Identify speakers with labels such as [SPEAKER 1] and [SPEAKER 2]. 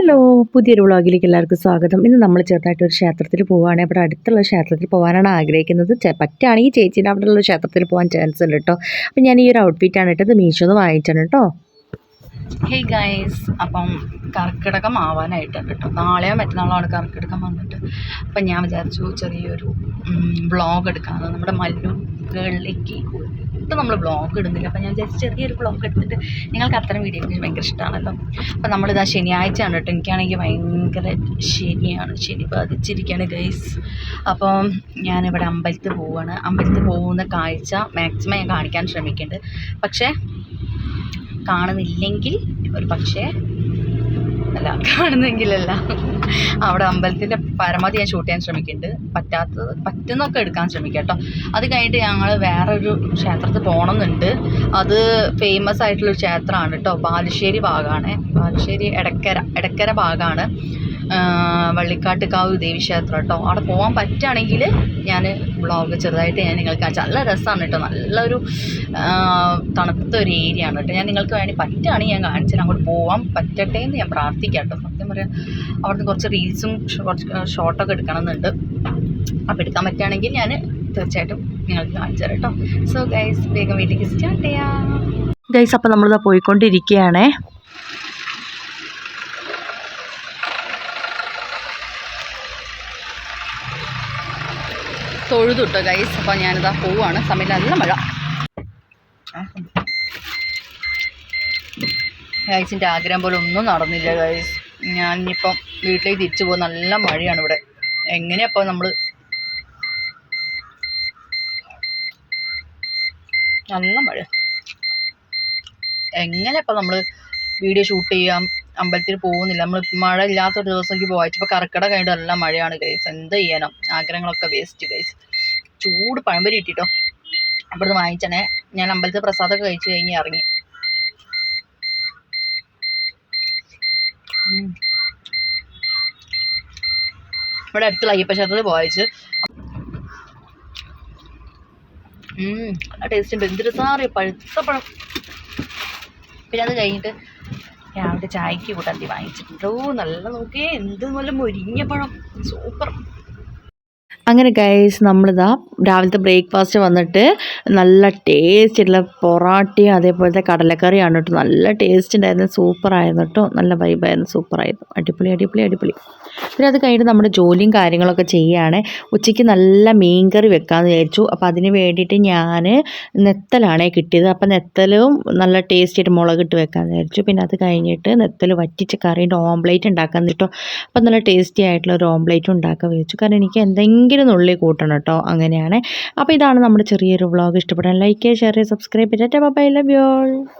[SPEAKER 1] Hello പുതിയൊരു വ്ളോഗിലേക്ക് എല്ലാവർക്കും സ്വാഗതം. ഇന്ന് നമ്മൾ ചെറുതായിട്ട് ഒരു ക്ഷേത്രത്തിൽ പോവുകയാണെങ്കിൽ അവിടെ അടുത്തുള്ള ക്ഷേത്രത്തിൽ പോകാനാണ് ആഗ്രഹിക്കുന്നത്. പറ്റുകയാണെങ്കിൽ ചേച്ചീന്റെ അവിടെയുള്ള ക്ഷേത്രത്തിൽ പോകാൻ ചാൻസ് ഉണ്ട് കേട്ടോ അപ്പം ഞാൻ ഈ ഒരു ഔട്ട്ഫിറ്റാണ് ഇട്ടത്. മീഷോന്ന് വാങ്ങിച്ചാണ് കേട്ടോ
[SPEAKER 2] ഹേ ഗൈസ് അപ്പം കർക്കിടകം ആവാനായിട്ടുണ്ട് കേട്ടോ നാളെയോ മറ്റന്നാളാണ് കർക്കിടകം വന്നിട്ട്. അപ്പം ഞാൻ വിചാരിച്ചു ചെറിയൊരു വ്ളോഗ് എടുക്കാമെന്ന് നമ്മുടെ മല്ലു മല്ലൂരുകളിലേക്ക് ഒട്ടും നമ്മൾ ബ്ലോഗ് ഇടുന്നില്ല. അപ്പം ഞാൻ ജസ്റ്റ് ചെറിയൊരു ബ്ലോഗ് എടുത്തിട്ട് നിങ്ങൾക്ക് അത്തരം വീഡിയോ എനിക്ക് ഭയങ്കര ഇഷ്ടമാണല്ലോ അപ്പം നമ്മളിതാ ശനിയാഴ്ചയാണ് കേട്ടോ. എനിക്കാണെങ്കിൽ ഭയങ്കര ശനിയാണ്. ശനി ബാധിച്ചിരിക്കുകയാണ് ഗൈസ് അപ്പോൾ ഞാനിവിടെ അമ്പലത്തിൽ പോവുകയാണ് അമ്പലത്തിൽ പോകുന്ന കാഴ്ച മാക്സിമം ഞാൻ കാണിക്കാൻ ശ്രമിക്കുന്നുണ്ട് പക്ഷേ കാണുന്നില്ലെങ്കിൽ ഒരു പക്ഷേ അല്ല കാണുന്നെങ്കിലല്ല. അവിടെ അമ്പലത്തിന്റെ പരമാവധി ഞാൻ ഷൂട്ട് ചെയ്യാൻ ശ്രമിക്കുന്നുണ്ട്. പറ്റാത്തത് പറ്റുന്നൊക്കെ എടുക്കാൻ ശ്രമിക്കാം കേട്ടോ. അത് കഴിഞ്ഞിട്ട് ഞങ്ങൾ വേറൊരു ക്ഷേത്രത്തിൽ പോകണമെന്നുണ്ട്. അത് ഫേമസ് ആയിട്ടുള്ളൊരു ക്ഷേത്രമാണ് കേട്ടോ. ബാലുശ്ശേരി ഭാഗമാണ്. ബാലുശ്ശേരി എടക്കര എടക്കര ഭാഗമാണ്. വള്ളിക്കാട്ടുകാവ് ദേവീക്ഷേത്രം കേട്ടോ. അവിടെ പോകാൻ പറ്റുകയാണെങ്കിൽ ഞാൻ വ്ളോഗ് ചെറുതായിട്ട് ഞാൻ നിങ്ങൾക്ക് കാണിച്ചു നല്ല രസമാണ് കേട്ടോ. നല്ലൊരു തണുത്തൊരു ഏരിയ ആണ് കേട്ടോ. ഞാൻ നിങ്ങൾക്ക് വേണ്ടി പറ്റുകയാണെങ്കിൽ ഞാൻ കാണിച്ചു തരാം. അങ്ങോട്ട് പോകാൻ പറ്റട്ടെ എന്ന് ഞാൻ പ്രാർത്ഥിക്കാം കേട്ടോ. സത്യം പറയാം അവിടുന്ന് കുറച്ച് റീൽസും കുറച്ച് ഷോട്ടൊക്കെ എടുക്കണമെന്നുണ്ട്. അപ്പോൾ എടുക്കാൻ പറ്റുകയാണെങ്കിൽ ഞാൻ തീർച്ചയായിട്ടും നിങ്ങൾക്ക് കാണിച്ചു തരാം കേട്ടോ. സോ ഗൈസ് വേഗം വീട്ടിലേക്ക് സ്റ്റാർട്ട് ചെയ്യാം.
[SPEAKER 1] ഗൈസ് അപ്പം നമ്മളിതാ പോയിക്കൊണ്ടിരിക്കുകയാണേ.
[SPEAKER 2] തൊഴുതു കേട്ടോ ഗൈസ് അപ്പോൾ ഞാനിതാ പോവാണ്. സമയം നല്ല മഴ. ഗൈസിന്റെ ആഗ്രഹം പോലെ ഒന്നും നടന്നില്ല ഗൈസ് ഞാൻ ഇനിയിപ്പം വീട്ടിലേക്ക് തിരിച്ചു പോകും നല്ല മഴയാണ് ഇവിടെ. എങ്ങനെയപ്പോൾ നമ്മൾ നല്ല മഴ. എങ്ങനെ നമ്മൾ വീഡിയോ ഷൂട്ട് ചെയ്യാം? അമ്പലത്തിൽ പോകുന്നില്ല. നമ്മൾ മഴ ഇല്ലാത്തൊരു ദിവസത്തേക്ക് പോയിട്ട് ഇപ്പോൾ കർക്കിടക കഴിഞ്ഞിട്ട് നല്ല മഴയാണ് ഗൈസ് എന്ത് ചെയ്യണം? ആഗ്രഹങ്ങളൊക്കെ വേസ്റ്റ് ഗൈസ് ചൂട് പഴംപരി കിട്ടിട്ടോ? അവിടുന്ന് വാങ്ങിച്ചണേ ഞാൻ അമ്പലത്തിൽ പ്രസാദമൊക്കെ കഴിച്ചു കഴിഞ്ഞ് ഇറങ്ങി. ഇവിടെ അടുത്തുള്ള അയ്യപ്പ ക്ഷേത്രത്തിൽ പോയച്ച് ആ ടേസ്റ്റ് ഉണ്ട്. എന്തൊരു സാറിയ പഴുത്ത പഴം. പിന്നെ അത് കഴിഞ്ഞിട്ട് രാവിലെ ചായക്ക് കൂട്ടാൻ വാങ്ങിച്ചിട്ടുണ്ട്. നല്ല നോക്കിയേ എന്ത് നല്ല മൊരിഞ്ഞ പഴം സൂപ്പർ.
[SPEAKER 1] അങ്ങനെ ഗൈസ് നമ്മളിതാ രാവിലത്തെ ബ്രേക്ക്ഫാസ്റ്റ് വന്നിട്ട് നല്ല ടേസ്റ്റ് ഉള്ള പൊറാട്ടയും അതേപോലത്തെ കടലക്കറിയാണ് കേട്ടോ. നല്ല ടേസ്റ്റ് ഉണ്ടായിരുന്നു സൂപ്പറായിരുന്നു കേട്ടോ. നല്ല വൈബായിരുന്നു സൂപ്പറായിരുന്നു അടിപൊളി അടിപൊളി അടിപൊളി. പിന്നെ അത് കഴിഞ്ഞിട്ട് നമ്മുടെ ജോലിയും കാര്യങ്ങളൊക്കെ ചെയ്യുകയാണ് ഉച്ചയ്ക്ക് നല്ല മീൻകറി വെക്കാമെന്ന് വിചാരിച്ചു. അപ്പോൾ അതിന് വേണ്ടിയിട്ട് ഞാൻ നെത്തലാണേ കിട്ടിയത്. അപ്പോൾ നെത്തലും നല്ല ടേസ്റ്റ് ആയിട്ട് മുളകിട്ട് വെക്കാമെന്ന് വിചാരിച്ചു. പിന്നെ അത് കഴിഞ്ഞിട്ട് നെത്തൽ വറ്റിച്ച് കറിയുടെ ഓംപ്ലേറ്റ് ഉണ്ടാക്കാൻ കേട്ടോ. അപ്പോൾ നല്ല ടേസ്റ്റി ആയിട്ടുള്ള ഒരു ഓംപ്ലേറ്റ് ഉണ്ടാക്കാൻ വിചാരിച്ചു. കാരണം എനിക്ക് എന്തെങ്കിലും നുള്ളി കൂട്ടണം കേട്ടോ. അങ്ങനെയാണ്. അപ്പോൾ ഇതാണ് നമ്മുടെ ചെറിയൊരു വ്ളോഗ് ഇഷ്ടപ്പെടാൻ ലൈക്ക് ചെയ്യുക ഷെയർ ചെയ്യുക സബ്സ്ക്രൈബ് ചെയ്യുക ബൈ ലവ് യു